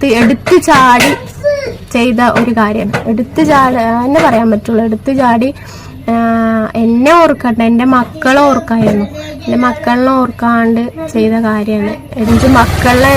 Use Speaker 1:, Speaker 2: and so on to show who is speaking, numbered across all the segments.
Speaker 1: എടുത്ത് എടുത്ത് ചാടി ചെയ്ത ഒരു കാര്യമാണ് എടുത്ത് ചാടി എന്നെ പറയാൻ പറ്റുള്ളൂ. എടുത്ത് ചാടി എന്നെ ഓർക്കട്ടെ എന്റെ മക്കളെ ഓർക്കായിരുന്നു. എന്റെ മക്കളിനെ ഓർക്കാണ്ട് ചെയ്ത കാര്യമാണ്. എനിക്ക് മക്കളെ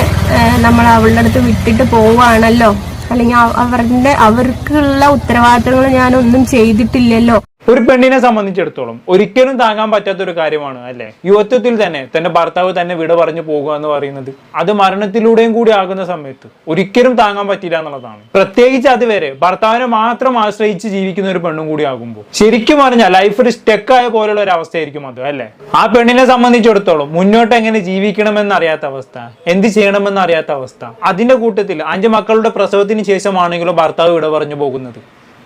Speaker 1: നമ്മൾ അവളുടെ അടുത്ത് വിട്ടിട്ട് പോവുകയാണല്ലോ. അല്ലെങ്കിൽ അവരുടെ അവർക്കുള്ള ഉത്തരവാദിത്തങ്ങൾ ഞാനൊന്നും ചെയ്തിട്ടില്ലല്ലോ.
Speaker 2: ഒരു പെണ്ണിനെ സംബന്ധിച്ചിടത്തോളം ഒരിക്കലും താങ്ങാൻ പറ്റാത്ത ഒരു കാര്യമാണ് അല്ലെ? യുവത്വത്തിൽ തന്നെ തന്റെ ഭർത്താവ് തന്നെ വിട പറഞ്ഞു പോകുക എന്ന് പറയുന്നത് അത് മരണത്തിലൂടെയും കൂടി ആകുന്ന സമയത്ത് ഒരിക്കലും താങ്ങാൻ പറ്റില്ല എന്നുള്ളതാണ്. പ്രത്യേകിച്ച് അതുവരെ ഭർത്താവിനെ മാത്രം ആശ്രയിച്ച് ജീവിക്കുന്ന ഒരു പെണ്ണും കൂടി ആകുമ്പോൾ ശരിക്കും പറഞ്ഞാൽ ലൈഫ് ലൈഫിൽ സ്റ്റെക്കായ പോലുള്ള ഒരു അവസ്ഥയായിരിക്കും അത് അല്ലെ? ആ പെണ്ണിനെ സംബന്ധിച്ചിടത്തോളം മുന്നോട്ട് എങ്ങനെ ജീവിക്കണമെന്ന് അറിയാത്ത അവസ്ഥ എന്ത് ചെയ്യണമെന്ന് അറിയാത്ത അവസ്ഥ അതിന്റെ കൂട്ടത്തിൽ അഞ്ച് മക്കളുടെ പ്രസവത്തിന് ശേഷമാണെങ്കിലും ഭർത്താവ് വിട പറഞ്ഞു പോകുന്നത്.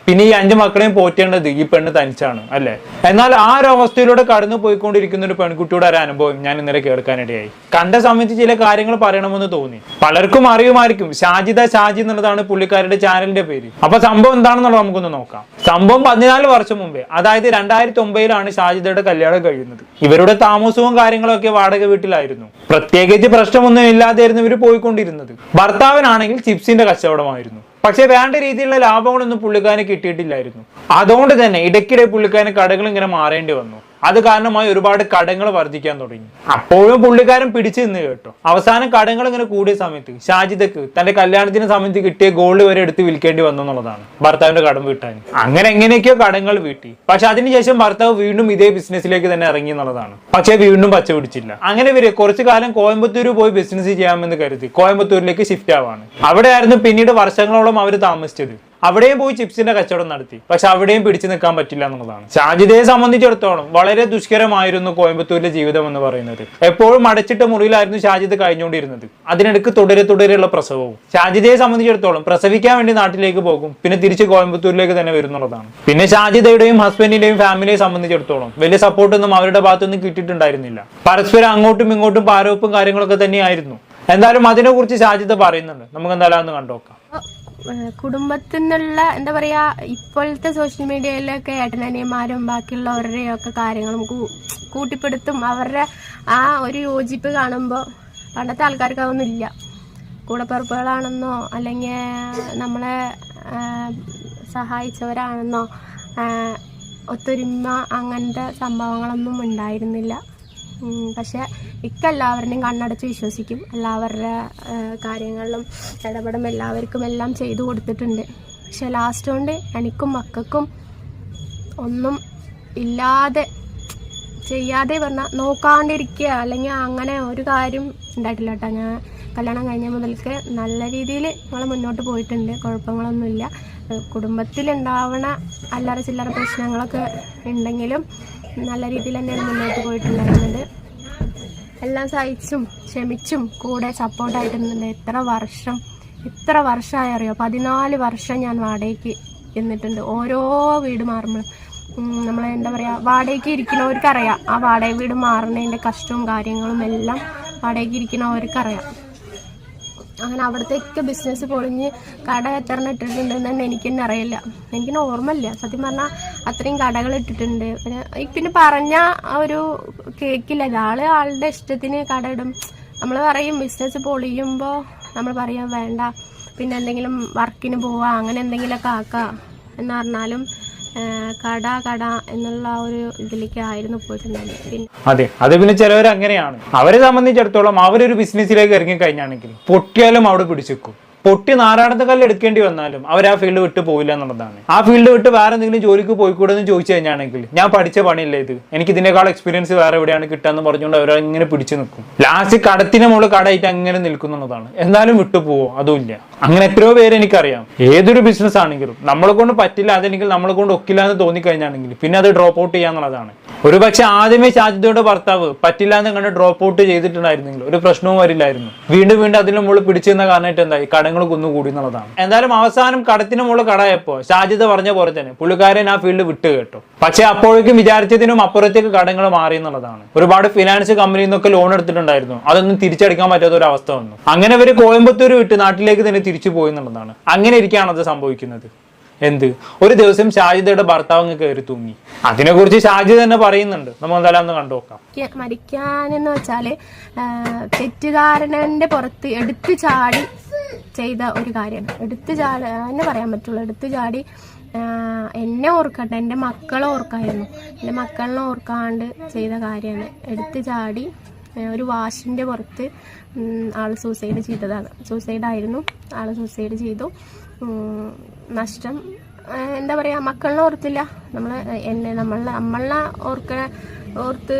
Speaker 2: പിന്നെ ഈ അഞ്ച് മക്കളെയും പോറ്റേണ്ടത് ഈ പെണ്ണ് തനിച്ചാണ് അല്ലെ? എന്നാൽ ആ ഒരു അവസ്ഥയിലൂടെ കടന്നു പോയിക്കൊണ്ടിരിക്കുന്ന ഒരു പെൺകുട്ടിയുടെ ഒരു അനുഭവം ഞാൻ ഇന്നലെ കേൾക്കാനിടയായി. കണ്ട സമയത്ത് ചില കാര്യങ്ങൾ പറയണമെന്ന് തോന്നി. പലർക്കും അറിയുമായിരിക്കും. ഷാജിദ ഷാജി എന്നുള്ളതാണ് പുള്ളിക്കാരുടെ ചാനലിന്റെ പേര്. അപ്പൊ സംഭവം എന്താണെന്നുള്ളത് നമുക്കൊന്ന് നോക്കാം. സംഭവം പതിനാല് വർഷം മുമ്പേ അതായത് രണ്ടായിരത്തി ഒമ്പതിലാണ് ഷാജിദയുടെ കല്യാണം കഴിയുന്നത്. ഇവരുടെ താമസവും കാര്യങ്ങളൊക്കെ വാടക വീട്ടിലായിരുന്നു. പ്രത്യേകിച്ച് പ്രശ്നമൊന്നും ഇല്ലാതെയായിരുന്നു ഇവർ പോയിക്കൊണ്ടിരുന്നത്. ഭർത്താവിനാണെങ്കിൽ ചിപ്സിന്റെ കച്ചവടമായിരുന്നു. പക്ഷെ വേണ്ട രീതിയിലുള്ള ലാഭങ്ങളൊന്നും പുള്ളിക്കാരന് കിട്ടിയിട്ടില്ലായിരുന്നു. അതുകൊണ്ട് തന്നെ ഇടയ്ക്കിടെ പുള്ളിക്കാരന് കടകൾ ഇങ്ങനെ മാറേണ്ടി വന്നു. അത് കാരണമായി ഒരുപാട് കടങ്ങൾ വർദ്ധിക്കാൻ തുടങ്ങി. അപ്പോഴും പുള്ളിക്കാരൻ പിടിച്ചു നിന്ന് കേട്ടോ. അവസാനം കടങ്ങൾ ഇങ്ങനെ കൂടിയ സമയത്ത് ഷാജിദക്ക് തന്റെ കല്യാണത്തിന് സമയത്ത് കിട്ടിയ ഗോൾഡ് വരെ എടുത്ത് വിൽക്കേണ്ടി വന്നു എന്നുള്ളതാണ് ഭർത്താവിന്റെ കടം വീട്ടാൻ. അങ്ങനെ എങ്ങനെയൊക്കെയോ കടങ്ങൾ വീട്ടി. പക്ഷെ അതിനുശേഷം ഭർത്താവ് വീണ്ടും ഇതേ ബിസിനസ്സിലേക്ക് തന്നെ ഇറങ്ങി എന്നുള്ളതാണ്. പക്ഷേ വീണ്ടും പച്ച പിടിച്ചില്ല. അങ്ങനെ ഇവർ കുറച്ചു കാലം കോയമ്പത്തൂർ പോയി ബിസിനസ് ചെയ്യാമെന്ന് കരുതി കോയമ്പത്തൂരിലേക്ക് ഷിഫ്റ്റ് ആവാണ്. അവിടെയായിരുന്നു പിന്നീട് വർഷങ്ങളോളം അവർ താമസിച്ചത്. അവിടെയും പോയി ചിപ്സിന്റെ കച്ചവടം നടത്തി. പക്ഷെ അവിടെയും പിടിച്ചു നിൽക്കാൻ പറ്റില്ല എന്നുള്ളതാണ്. ഷാജിദയെ സംബന്ധിച്ചിടത്തോളം വളരെ ദുഷ്കരമായിരുന്നു കോയമ്പത്തൂരിലെ ജീവിതം എന്ന് പറയുന്നത്. എപ്പോഴും അടച്ചിട്ട മുറിയിലായിരുന്നു ഷാജിദ് കഴിഞ്ഞുകൊണ്ടിരുന്നത്. അതിനിടയ്ക്ക് തുടരെ തുടരെയുള്ള പ്രസവവും. ഷാജിദയെ സംബന്ധിച്ചിടത്തോളം പ്രസവിക്കാൻ വേണ്ടി നാട്ടിലേക്ക് പോകും പിന്നെ തിരിച്ച് കോയമ്പത്തൂരിലേക്ക് തന്നെ വരുന്നുള്ളതാണ് പിന്നെ ഷാജിദയുടെയും ഹസ്ബൻഡിന്റെയും ഫാമിലിയെ സംബന്ധിച്ചിടത്തോളം വലിയ സപ്പോർട്ടൊന്നും അവരുടെ ഭാഗത്തുനിന്ന് കിട്ടിയിട്ടുണ്ടായിരുന്നില്ല. പരസ്പരം അങ്ങോട്ടും ഇങ്ങോട്ടും പാരവപ്പും കാര്യങ്ങളൊക്കെ തന്നെയായിരുന്നു. എന്തായാലും അതിനെക്കുറിച്ച് ഷാജിദ് പറയുന്നുണ്ട്. നമുക്ക് എന്തായാലും ഒന്ന് കണ്ടോക്കാം
Speaker 1: ഏഹ് കുടുംബത്തിൽ നിന്നുള്ള എന്താ പറയാ ഇപ്പോഴത്തെ സോഷ്യൽ മീഡിയയിലൊക്കെ ഏട്ടനനിയന്മാരും ബാക്കിയുള്ളവരുടെയും ഒക്കെ കാര്യങ്ങളും കൂട്ടിപ്പെടുത്തും. അവരുടെ ആ ഒരു യോജിപ്പ് കാണുമ്പോൾ പണ്ടത്തെ ആൾക്കാർക്ക് അതൊന്നും ഇല്ല കൂടപ്പിറപ്പുകളാണെന്നോ അല്ലെങ്കിൽ നമ്മളെ സഹായിച്ചവരാണെന്നോ ഒത്തൊരുമ അങ്ങനത്തെ സംഭവങ്ങളൊന്നും ഉണ്ടായിരുന്നില്ല. പക്ഷെ ഇക്ക എല്ലാവരുടെയും കണ്ണടച്ച് വിശ്വസിക്കും. എല്ലാവരുടെ കാര്യങ്ങളിലും ഇടപെടും. എല്ലാവർക്കും എല്ലാം ചെയ്തു കൊടുത്തിട്ടുണ്ട്. പക്ഷെ ലാസ്റ്റ് കൊണ്ട് എനിക്കും മക്കൾക്കും ഒന്നും ഇല്ലാതെ ചെയ്യാതെ പറഞ്ഞാൽ നോക്കാണ്ടിരിക്കുക. അല്ലെങ്കിൽ അങ്ങനെ ഒരു കാര്യം ഉണ്ടായിട്ടില്ല കേട്ടോ. ഞാൻ കല്യാണം കഴിഞ്ഞ മുതൽക്ക് നല്ല രീതിയിൽ നമ്മൾ മുന്നോട്ട് പോയിട്ടുണ്ട്. കുഴപ്പങ്ങളൊന്നുമില്ല. കുടുംബത്തിലുണ്ടാവണ അല്ലറ ചില്ലറ പ്രശ്നങ്ങളൊക്കെ ഉണ്ടെങ്കിലും നല്ല രീതിയിൽ തന്നെയാണ് മുന്നോട്ട് പോയിട്ടുണ്ടായിരുന്നത് എല്ലാം സഹിച്ചും ക്ഷമിച്ചും കൂടെ സപ്പോർട്ടായിട്ട് നിന്നിട്ടുണ്ട്. എത്ര വർഷം ഇത്ര വർഷമായി അറിയോ? പതിനാല് വർഷം ഞാൻ വാടകയ്ക്ക് എന്നിട്ടുണ്ട് ഓരോ വീട് മാറുമ്പോഴും നമ്മൾ എന്താ പറയുക വാടകയ്ക്ക് ഇരിക്കുന്നവർക്കറിയാം. ആ വാടക വീട് മാറുന്നതിന്റെ കഷ്ടവും കാര്യങ്ങളും എല്ലാം വാടകയ്ക്ക് ഇരിക്കുന്നവർക്കറിയാം. അങ്ങനെ അവിടത്തേക്ക് ബിസിനസ് പൊളിഞ്ഞ് കട എത്ര ഇട്ടിട്ടുണ്ടെന്ന് തന്നെ എനിക്ക് തന്നെ അറിയില്ല. എനിക്കിന് ഓർമ്മയില്ല. സത്യം പറഞ്ഞാൽ അത്രയും കടകൾ ഇട്ടിട്ടുണ്ട്. പിന്നെ പറഞ്ഞ ഒരു കേക്കില്ല ആൾ ആളുടെ ഇഷ്ടത്തിന് കട ഇടും നമ്മൾ പറയും ബിസിനസ് പൊളിയുമ്പോൾ നമ്മൾ പറയാം വേണ്ട. പിന്നെ എന്തെങ്കിലും വർക്കിന് പോവാ അങ്ങനെ എന്തെങ്കിലുമൊക്കെ ആക്കാം എന്ന് പറഞ്ഞാലും കട കട എന്നുള്ള ഒരു ഇതിലേക്ക് ആയിരുന്നു പോയിട്ടുണ്ടായിരുന്നത്.
Speaker 2: അതെ അത് പിന്നെ ചിലവർ അങ്ങനെയാണ് അവരെ സംബന്ധിച്ചിടത്തോളം അവരൊരു ബിസിനസ്സിലേക്ക് ഇറങ്ങി കഴിഞ്ഞാണെങ്കിൽ പൊട്ടിയാലും അവിടെ പിടിച്ചെക്കും പൊട്ടി നാരായണത്തെ കല്ല് എടുക്കേണ്ടി വന്നാലും അവർ ആ ഫീൽഡ് വിട്ട് പോയില്ല എന്നുള്ളതാണ്. ആ ഫീൽഡ് വിട്ട് വേറെ എന്തെങ്കിലും ജോലിക്ക് പോയിക്കൂടെന്ന് ചോദിച്ചു കഴിഞ്ഞാണെങ്കിൽ ഞാൻ പഠിച്ച പണിയില്ല ഇത്? എനിക്ക് ഇതിനേക്കാൾ എക്സ്പീരിയൻസ് വേറെ എവിടെയാണ് കിട്ടാന്ന് പറഞ്ഞുകൊണ്ട് അവർ ഇങ്ങനെ പിടിച്ചു നിൽക്കും. ലാസ്റ്റ് കടത്തിന് മുകളിൽ കടയിട്ട് അങ്ങനെ നിൽക്കുന്നുള്ളതാണ് എന്നാലും വിട്ടു പോവോ? അതുമില്ല അങ്ങനെ എത്രയോ പേര് എനിക്കറിയാം. ഏതൊരു ബിസിനസ് ആണെങ്കിലും നമ്മളെ കൊണ്ട് പറ്റില്ല അതല്ലെങ്കിൽ നമ്മളെ കൊണ്ട് ഒക്കില്ല എന്ന് തോന്നിക്കഴിഞ്ഞാണെങ്കിൽ പിന്നെ അത് ഡ്രോപ്പ് ഔട്ട് ചെയ്യാന്നുള്ളതാണ് ഒരു പക്ഷെ ആദ്യമേ ഷാജിദയുടെ ഭർത്താവ് പറ്റില്ല എന്ന് കണ്ട് ഡ്രോപ്പ് ഔട്ട് ചെയ്തിട്ടുണ്ടായിരുന്നെങ്കിൽ ഒരു പ്രശ്നവും വരില്ലായിരുന്നു. വീണ്ടും വീണ്ടും അതിന് മുകളിൽ പിടിച്ചിരുന്ന കാരണമായിട്ട് എന്തായി? കടങ്ങൾ കുന്നുകൂടി എന്നുള്ളതാണ്. എന്തായാലും അവസാനം കടത്തിന് മുകളിൽ കടയപ്പോ ഷാജിദ് പറഞ്ഞ പോലെ തന്നെ പുള്ളിക്കാരൻ ആ ഫീൽഡ് വിട്ട് കേട്ടു. പക്ഷെ അപ്പോഴേക്കും വിചാരിച്ചതിനും അപ്പുറത്തേക്ക് കടങ്ങൾ മാറി എന്നുള്ളതാണ്. ഒരുപാട് ഫിനാൻസ് കമ്പനിയിൽ നിന്നൊക്കെ ലോൺ എടുത്തിട്ടുണ്ടായിരുന്നു. അതൊന്നും തിരിച്ചടിക്കാൻ പറ്റാത്ത ഒരു അവസ്ഥ വന്നു. അങ്ങനെ അവർ കോയമ്പത്തൂർ വിട്ട് നാട്ടിലേക്ക് തന്നെ തിരിച്ചു പോയി എന്നുള്ളതാണ്. അങ്ങനെ ഇരിക്കുകയാണ് അത് സംഭവിക്കുന്നത്. എന്ത്? ഒരു ദിവസം ഷാജിദയുടെ ഭർത്താവ് അങ്ങ് കയറി തൂങ്ങി. അതിനെക്കുറിച്ച് ഷാജിദ തന്നെ പറയുന്നുണ്ട്. നമ്മൾ എന്തായാലും ഒന്ന് കണ്ടു നോക്കാം.
Speaker 1: മരിക്ക- മരിക്കാനെന്ന് വെച്ചാൽ തെറ്റുകാരനെ തെറ്റുകാരനന്റെ പുറത്ത് എടുത്തു ചാടി ചെയ്ത ഒരു കാര്യമാണ്. എടുത്തു ചാടി എന്നെ പറയാൻ പറ്റുള്ളൂ. എടുത്തു ചാടി എന്നെ ഓർക്കട്ടെ എന്റെ മക്കളെ ഓർക്കായിരുന്നു. എന്റെ മക്കളെ ഓർക്കാണ്ട് ചെയ്ത കാര്യമാണ്. എടുത്തു ചാടി ഒരു വാഷിന്റെ പുറത്ത് ആൾ സൂസൈഡ് ചെയ്തതാണ്. സൂസൈഡായിരുന്നു ആൾ സൂസൈഡ് ചെയ്തു. നഷ്ടം. എന്താ പറയുക മക്കളിനെ ഓർത്തില്ല. നമ്മൾ എന്നെ നമ്മളെ നമ്മളെ ഓർക്ക ഓർത്ത്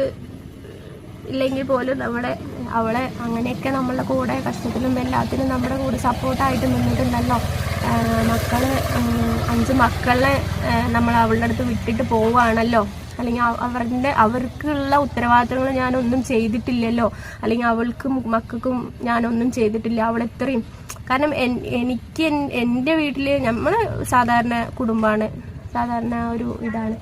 Speaker 1: ഇല്ലെങ്കിൽ പോലും നമ്മുടെ അവളെ അങ്ങനെയൊക്കെ നമ്മളുടെ കൂടെ കഷ്ടത്തിലും എല്ലാത്തിനും നമ്മുടെ കൂടെ സപ്പോർട്ടായിട്ട് നിന്നിട്ടുണ്ടല്ലോ. മക്കളെ അഞ്ച് മക്കളെ നമ്മൾ അവളുടെ അടുത്ത് വിട്ടിട്ട് പോവുകയാണല്ലോ. അല്ലെങ്കിൽ അവ- അവരുടെ അവർക്കുള്ള ഉത്തരവാദിത്തങ്ങൾ ഞാനൊന്നും ചെയ്തിട്ടില്ലല്ലോ. അല്ലെങ്കിൽ അവൾക്കും മക്കൾക്കും ഞാനൊന്നും ചെയ്തിട്ടില്ല. അവൾ ഇത്രയും കാരണം എനിക്ക് എന്റെ വീട്ടിൽ നമ്മൾ സാധാരണ കുടുംബമാണ് സാധാരണ ഒരു ഇതാണ്.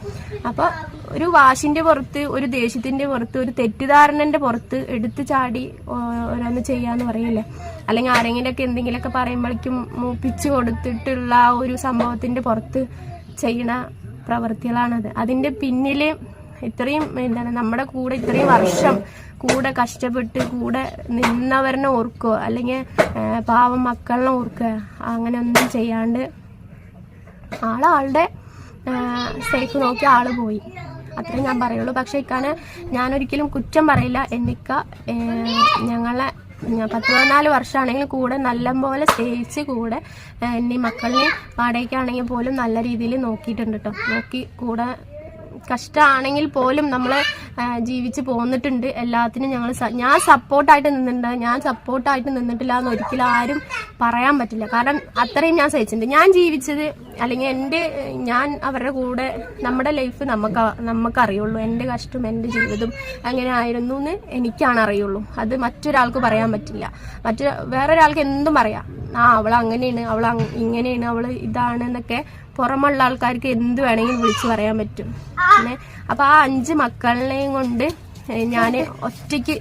Speaker 1: അപ്പോൾ ഒരു വാശിന്റെ പുറത്ത് ഒരു ദേഷ്യത്തിന്റെ പുറത്ത് ഒരു തെറ്റിദ്ധാരണന്റെ പുറത്ത് എടുത്തു ചാടി ഓരോന്ന് ചെയ്യാന്ന് പറയില്ലേ? അല്ലെങ്കിൽ ആരെങ്കിലും ഒക്കെ എന്തെങ്കിലുമൊക്കെ പറയുമ്പോഴേക്കും മൂപ്പിച്ചു കൊടുത്തിട്ടുള്ള ഒരു സംഭവത്തിന്റെ പുറത്ത് ചെയ്യണ പ്രവൃത്തികളാണത്. അതിന്റെ പിന്നിൽ ഇത്രയും എന്താണ് നമ്മുടെ കൂടെ ഇത്രയും വർഷം കൂടെ കഷ്ടപ്പെട്ട് കൂടെ നിന്നവരനെ ഓർക്കുക അല്ലെങ്കിൽ പാവം മക്കളിനെ ഓർക്കുക അങ്ങനെ ഒന്നും ചെയ്യാണ്ട് ആളാളുടെ സേഫ് നോക്കി ആൾ പോയി. അത്രേ ഞാൻ പറയുള്ളൂ. പക്ഷേ ഇക്കാനെ ഞാനൊരിക്കലും കുറ്റം പറയില്ല. എന്നിക്ക ഞങ്ങളെ പത്ത് പതിനാല് വർഷമാണെങ്കിലും കൂടെ നല്ലപോലെ സ്നേഹിച്ച് കൂടെ എന്നെ മക്കളിനെ വാടകയ്ക്കാണെങ്കിൽ പോലും നല്ല രീതിയിൽ നോക്കിയിട്ടുണ്ട് കേട്ടോ നോക്കി കൂടെ കഷ്ടമാണെങ്കിൽ പോലും നമ്മൾ ജീവിച്ച് പോന്നിട്ടുണ്ട്. എല്ലാത്തിനും ഞങ്ങൾ ഞാൻ സപ്പോർട്ടായിട്ട് നിന്നിട്ടുണ്ട്. ഞാൻ സപ്പോർട്ടായിട്ട് നിന്നിട്ടില്ല എന്ന് ഒരിക്കലും ആരും പറയാൻ പറ്റില്ല. കാരണം അത്രയും ഞാൻ സഹിച്ചിട്ടുണ്ട്. ഞാൻ ജീവിച്ചത് അല്ലെങ്കിൽ എന്റെ ഞാൻ അവരുടെ കൂടെ നമ്മുടെ ലൈഫ് നമുക്ക് നമുക്കറിയുള്ളൂ. എന്റെ കഷ്ടം എന്റെ ജീവിതം അങ്ങനെ ആയിരുന്നു എന്ന് എനിക്കാണ് അറിയുള്ളൂ. അത് മറ്റൊരാൾക്ക് പറയാൻ പറ്റില്ല. മറ്റു വേറൊരാൾക്ക് എന്തും പറയാം. ആ അവൾ അങ്ങനെയാണ് അവൾ ഇങ്ങനെയാണ് അവൾ ഇതാണ് എന്നൊക്കെ പുറമുള്ള ആൾക്കാർക്ക് എന്ത് വേണമെങ്കിലും വിളിച്ചു പറയാൻ പറ്റും. പിന്നെ അപ്പൊ ആ അഞ്ച് മക്കളിനെയും കൊണ്ട് ഞാൻ ഒറ്റയ്ക്ക്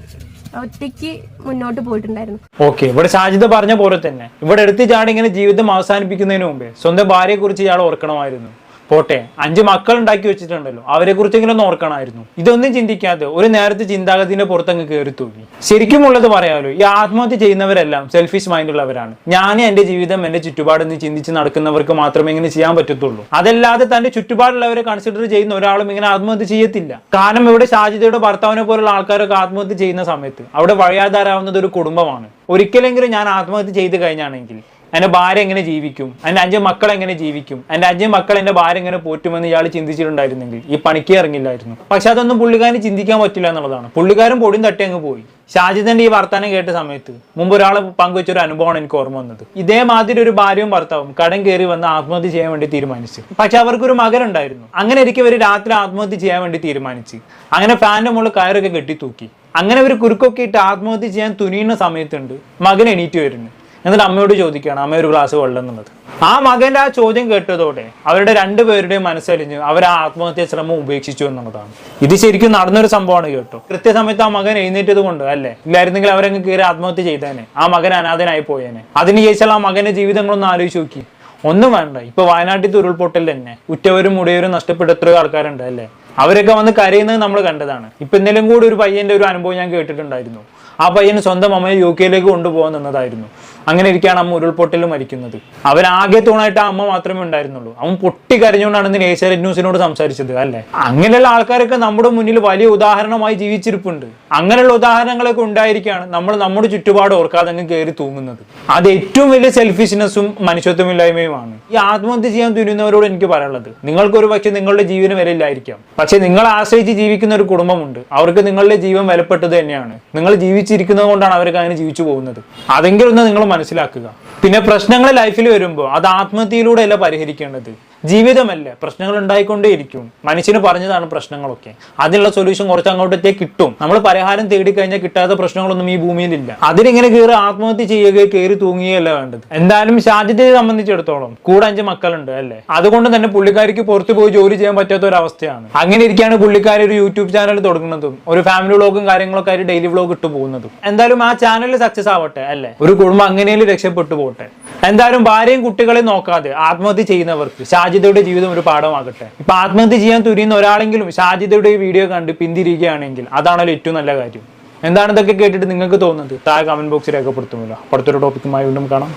Speaker 1: ഒറ്റയ്ക്ക് മുന്നോട്ട് പോയിട്ടുണ്ടായിരുന്നു.
Speaker 2: ഓക്കെ ഇവിടെ സാജിത പറഞ്ഞ പോലെ തന്നെ. ഇവിടെ എടുത്തിട്ടാണ് ഇങ്ങനെ ജീവിതം അവസാനിപ്പിക്കുന്നതിന് മുമ്പേ സ്വന്തം ഭാര്യയെ കുറിച്ച് ഇയാൾ ഓർക്കണമായിരുന്നു. പോട്ടെ അഞ്ച് മക്കൾ ഉണ്ടാക്കി വെച്ചിട്ടുണ്ടല്ലോ. അവരെ കുറിച്ചെങ്കിലും ഓർക്കണമായിരുന്നു. ഇതൊന്നും ചിന്തിക്കാതെ ഒരു നേരത്തെ ചിന്താഗതിന്റെ പുറത്തങ്ങ് കയറി തൂങ്ങി. ശരിക്കും ഉള്ളത് പറയാമല്ലോ ഈ ആത്മഹത്യ ചെയ്യുന്നവരെല്ലാം സെൽഫിഷ് മൈൻഡ് ഉള്ളവരാണ്. ഞാൻ എന്റെ ജീവിതം എന്റെ ചുറ്റുപാടെന്ന് ചിന്തിച്ച് നടക്കുന്നവർക്ക് മാത്രമേ ഇങ്ങനെ ചെയ്യാൻ പറ്റത്തുള്ളൂ. അതല്ലാതെ തന്റെ ചുറ്റുപാടുള്ളവരെ കൺസിഡർ ചെയ്യുന്ന ഒരാളും ഇങ്ങനെ ആത്മഹത്യ ചെയ്യത്തില്ല. കാരണം ഇവിടെ ഷാജിതയുടെ ഭർത്താവിനെ പോലുള്ള ആൾക്കാരൊക്കെ ആത്മഹത്യ ചെയ്യുന്ന സമയത്ത് അവിടെ വഴിയാധാരാവുന്നത് ഒരു കുടുംബമാണ്. ഒരിക്കലെങ്കിലും ഞാൻ ആത്മഹത്യ ചെയ്ത് കഴിഞ്ഞാണെങ്കിൽ എന്റെ ഭാര്യ എങ്ങനെ ജീവിക്കും? എന്റെ അഞ്ച് മക്കൾ എങ്ങനെ ജീവിക്കും? എന്റെ അഞ്ച് മക്കൾ എന്റെ ഭാര്യ എങ്ങനെ പോറ്റുമെന്ന് ഇയാൾ ചിന്തിച്ചിട്ടുണ്ടായിരുന്നെങ്കിൽ ഈ പണിക്ക് ഇറങ്ങില്ലായിരുന്നു. പക്ഷെ അതൊന്നും പുള്ളിക്കാരന് ചിന്തിക്കാൻ പറ്റില്ല എന്നുള്ളതാണ്. പുള്ളിക്കാരൻ പൊടിയും തട്ടി അങ്ങ് പോയി. ഷാജിദന്റെ ഈ വർത്താനം കേട്ട സമയത്ത് മുമ്പ് ഒരാൾ പങ്കുവെച്ച ഒരു അനുഭവമാണ് എനിക്ക് ഓർമ്മ വന്നത്. ഇതേമാതിരി ഒരു ഭാര്യയും ഭർത്താവും കടം കയറി വന്ന് ആത്മഹത്യ ചെയ്യാൻ വേണ്ടി തീരുമാനിച്ചു. പക്ഷെ അവർക്കൊരു മകനുണ്ടായിരുന്നു. അങ്ങനെ ഇരിക്കും ഇവർ രാത്രി ആത്മഹത്യ ചെയ്യാൻ വേണ്ടി തീരുമാനിച്ച്. അങ്ങനെ ഫാനിന്റെ മുകളിൽ കയറൊക്കെ കെട്ടി തൂക്കി അങ്ങനെ ഒരു കുരുക്കൊക്കെ ഇട്ട് ആത്മഹത്യ ചെയ്യാൻ തുനിയുന്ന സമയത്തുണ്ട് മകൻ എണീറ്റ് വരുന്നു. എന്നിട്ട് അമ്മയോട് ചോദിക്കുകയാണ് അമ്മ ഒരു ഗ്ലാസ് വെള്ളം എന്നുള്ളത് ആ മകന്റെ ആ ചോദ്യം കേട്ടതോടെ അവരുടെ രണ്ടുപേരുടെയും മനസ്സലിഞ്ഞ് അവർ ആ ആത്മഹത്യാ ശ്രമം ഉപേക്ഷിച്ചു എന്നുള്ളതാണ്. ഇത് ശരിക്കും നടന്നൊരു സംഭവമാണ് കേട്ടോ. കൃത്യസമയത്ത് ആ മകൻ എഴുന്നേറ്റത് കൊണ്ട് അല്ലേ? ഇല്ലായിരുന്നെങ്കിൽ അവരങ്ങ് കയറി ആത്മഹത്യ ചെയ്തേനെ. ആ മകൻ അനാഥനായി പോയേനെ. അതിന് ശേഷം ആ മകന്റെ ജീവിതങ്ങളൊന്ന് ആലോചിച്ച് നോക്കി. ഒന്നും വേണ്ട. ഇപ്പൊ വയനാട്ടിൽ ഉരുൾപൊട്ടൽ തന്നെ. ഉറ്റവരും മുടിയവരും നഷ്ടപ്പെട്ട എത്രയോ ആൾക്കാരുണ്ട് അല്ലേ? അവരൊക്കെ വന്ന് കരയുന്നത് നമ്മൾ കണ്ടതാണ്. ഇപ്പൊ എന്തെങ്കിലും കൂടി ഒരു പയ്യന്റെ ഒരു അനുഭവം ഞാൻ കേട്ടിട്ടുണ്ടായിരുന്നു. ആ പയ്യന് സ്വന്തം അമ്മയെ യു കെയിലേക്ക് കൊണ്ടുപോകാൻ നിന്നതായിരുന്നു. അങ്ങനെ ഇരിക്കുകയാണ് അമ്മ ഉരുൾപൊട്ടിൽ മരിക്കുന്നത്. അവൻ ആകെ തൂണായിട്ട് അമ്മ മാത്രമേ ഉണ്ടായിരുന്നുള്ളൂ. അവൻ പൊട്ടി കരഞ്ഞുകൊണ്ടാണ് ഇന്ന് ഏഷ്യാനെറ്റ് ന്യൂസിനോട് സംസാരിച്ചത് അല്ലേ? അങ്ങനെയുള്ള ആൾക്കാരൊക്കെ നമ്മുടെ മുന്നിൽ വലിയ ഉദാഹരണമായി ജീവിച്ചിരിപ്പുണ്ട്. അങ്ങനെയുള്ള ഉദാഹരണങ്ങളൊക്കെ ഉണ്ടായിരിക്കുകയാണ് നമ്മൾ നമ്മുടെ ചുറ്റുപാട് ഓർക്കാതെ അങ്ങ് കയറി തൂങ്ങുന്നത്. അത് ഏറ്റവും വലിയ സെൽഫിഷ്നെസ്സും മനുഷ്യത്വമില്ലായ്മയുമാണ്. ഈ ആത്മഹത്യ ചെയ്യാൻ തുനിയുന്നവരോട് എനിക്ക് പറയാനുള്ളത് നിങ്ങൾക്ക് ഒരു പക്ഷേ നിങ്ങളുടെ ജീവന് വിലയില്ലായിരിക്കാം പക്ഷെ നിങ്ങളെ ആശ്രയിച്ച് ജീവിക്കുന്ന ഒരു കുടുംബമുണ്ട്. അവർക്ക് നിങ്ങളുടെ ജീവൻ വിലപ്പെട്ടത് തന്നെയാണ്. നിങ്ങൾ ജീവിച്ചിരിക്കുന്നത് കൊണ്ടാണ് അവർക്ക് അങ്ങനെ ജീവിച്ചു പോകുന്നത്. അതെങ്കിലും ഒന്ന് നിങ്ങൾ മനസ്സിലാക്കുക. പിന്നെ പ്രശ്നങ്ങൾ ലൈഫിൽ വരുമ്പോൾ അത് ആത്മഹത്യയിലൂടെയല്ല പരിഹരിക്കേണ്ടത്? ജീവിതമല്ല? പ്രശ്നങ്ങൾ ഉണ്ടായിക്കൊണ്ടേയിരിക്കും. മനുഷ്യന് പറഞ്ഞതാണ് പ്രശ്നങ്ങളൊക്കെ. അതിനുള്ള സൊല്യൂഷൻ കുറച്ച് അങ്ങോട്ടേക്ക് കിട്ടും. നമ്മൾ പരിഹാരം തേടി കഴിഞ്ഞാൽ കിട്ടാത്ത പ്രശ്നങ്ങളൊന്നും ഈ ഭൂമിയിലില്ല. അതിനിങ്ങനെ കയറി ആത്മഹത്യ ചെയ്യുകയോ കയറി തൂങ്ങുകയല്ല വേണ്ടത്. എന്തായാലും ഷാജിദയെ സംബന്ധിച്ചിടത്തോളം കൂടെ അഞ്ച് മക്കളുണ്ട് അല്ലേ? അതുകൊണ്ട് തന്നെ പുള്ളിക്കാരിക്ക് പുറത്തു പോയി ജോലി ചെയ്യാൻ പറ്റാത്ത ഒരു അവസ്ഥയാണ്. അങ്ങനെ ഇരിക്കുകയാണ് പുള്ളിക്കാരി ഒരു യൂട്യൂബ് ചാനൽ തുടങ്ങുന്നതും ഒരു ഫാമിലി വ്ളോഗും കാര്യങ്ങളൊക്കെ ആയിട്ട് ഡെയിലി വ്ളോഗ് ഇട്ട് പോകുന്നതും. എന്തായാലും ആ ചാനൽ സക്സസ് ആവട്ടെ അല്ലേ? ഒരു കുടുംബം അങ്ങനെയും രക്ഷപ്പെട്ടു പോട്ടെ? എന്തായാലും ഭാര്യയും കുട്ടികളെയും നോക്കാതെ ആത്മഹത്യ ചെയ്യുന്നവർക്ക് ഷാജിദയുടെ ജീവിതം ഒരു പാഠമാകട്ടെ. ഇപ്പൊ ആത്മഹത്യ ചെയ്യാൻ തുരിയുന്ന ഒരാളെങ്കിലും ഷാജിദയുടെ ഈ വീഡിയോ കണ്ട് പിന്തിരിയുകയാണെങ്കിൽ അതാണല്ലോ ഏറ്റവും നല്ല കാര്യം. എന്താണ് ഇതൊക്കെ കേട്ടിട്ട് നിങ്ങൾക്ക് തോന്നുന്നത്? താഴെ കമന്റ് ബോക്സിൽ രേഖപ്പെടുത്തുമല്ലോ. അടുത്തൊരു ടോപ്പിക്കുമായി വീണ്ടും കാണാം.